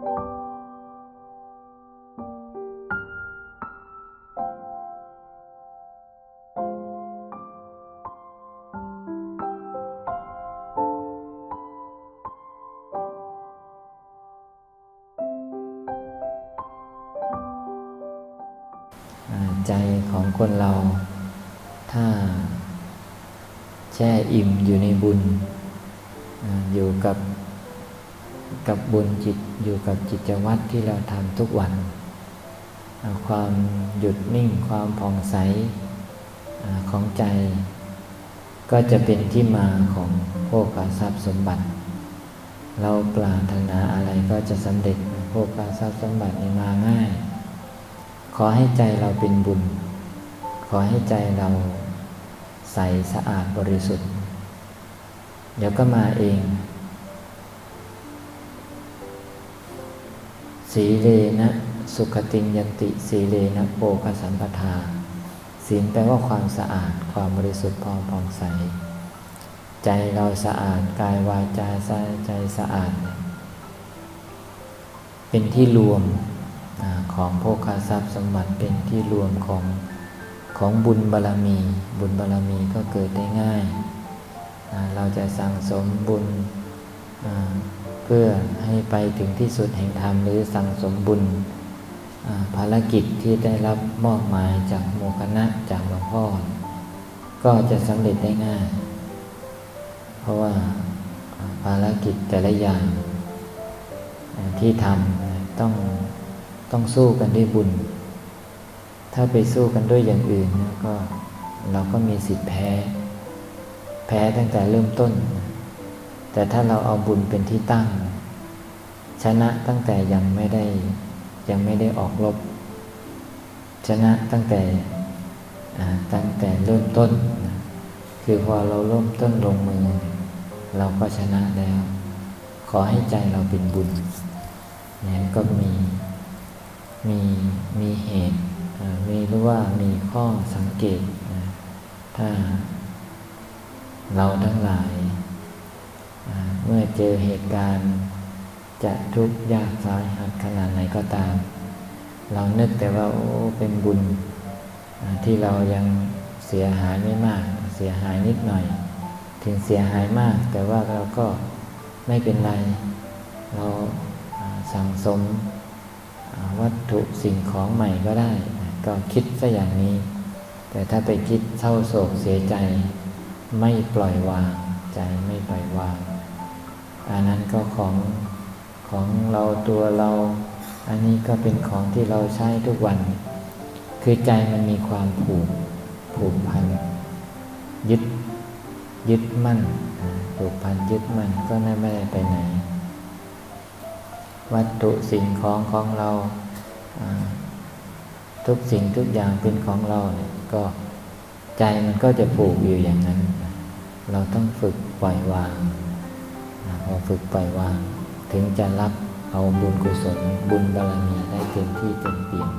ใจของคนเรา ถ้าแช่อิ่มอยู่ในบุญ อยู่กับ กับบุญจิตอยู่กับจิตวัตรที่เราทำทุกวัน ความหยุดนิ่งความผ่องใสอของใจ ก็จะเป็นที่มาของโภคทรัพย์สมบัติ เราปรารถนาอะไรก็จะสำเร็จโภคทรัพย์สมบัตินี่มาง่าย ขอให้ใจเราเป็นบุญ ขอให้ใจเราใสสะอาดบริสุทธิ์ เดี๋ยวก็มาเอง สีเลนะ สุขติงยันติ สีเลนะโปกสัมปทาศีลแปลว่าความสะอาดความบริสุทธิ์พองผ่องใส ใจเราสะอาดกายวาจาใจสะอาด เป็นที่รวมของโภคทรัพย์สมบัติเป็นที่รวมของของบุญบารรมี บุญบารรมีก็เกิดได้ง่าย เราจะสั่งสมบุญ พื่อให้ไปถึงที่สุดแห่งธรรมหรือสั่งสมบุญภารกิจที่ได้รับมอบหมายจากโมคณะจากหลวงพ่อ ก็จะสำเร็จได้ง่าย เพราะว่าภารกิจแต่ละอย่างที่ทำต้องต้องสู้กันด้วยบุญ ถ้าไปสู้กันด้วยอย่างอื่นก็เราก็มีสิทธิ์แพ้ แพ้ตั้งแต่เริ่มต้น แต่ถ้าเราเอาบุญเป็นที่ตั้ง ชนะตั้งแต่ยังไม่ได้ยังไม่ได้ออกรบ ชนะตั้งแต่ตั้งแต่เริ่มต้น คือพอเราเริ่มต้นลงมือ เราก็ชนะแล้ว ขอให้ใจเราเป็นบุญเนี่ยก็มีมีมีเหตุมีหรือว่ามีข้อสังเกต ถ้าเราทั้งหลาย เมื่อเจอเหตุการณ์ จะทุกข์ยากสาหัสขนาดไหนก็ตาม เรานึกแต่ว่าโอ้เป็นบุญที่เรายังเสียหายไม่มาก เสียหายนิดหน่อย ถึงเสียหายมาก แต่ว่าเราก็ไม่เป็นไร เราสั่งสมวัตถุสิ่งของใหม่ก็ได้ ก็คิดซะอย่างนี้ แต่ถ้าไปคิดเศร้าโศกเสียใจไม่ปล่อยวาง ใจไม่ปล่อยวาง อันนั้นก็ของของเราตัวเรา อันนี้ก็เป็นของที่เราใช้ทุกวัน คือใจมันมีความผูกผูกพันยึดยึดมั่นผูกพันยึดมั่นก็ไม่ได้ไปไหน วัตถุสิ่งของของเราอ่าทุกสิ่งทุกอย่างเป็นของเราเนี่ยก็ใจมันก็จะผูกอยู่อย่างนั้น เราต้องฝึกปล่อยวางพอฝึกปล่อยวาง ถึงจะรับเอาบุญกุศลบุญบารมีได้เต็มที่เต็มเปี่ยม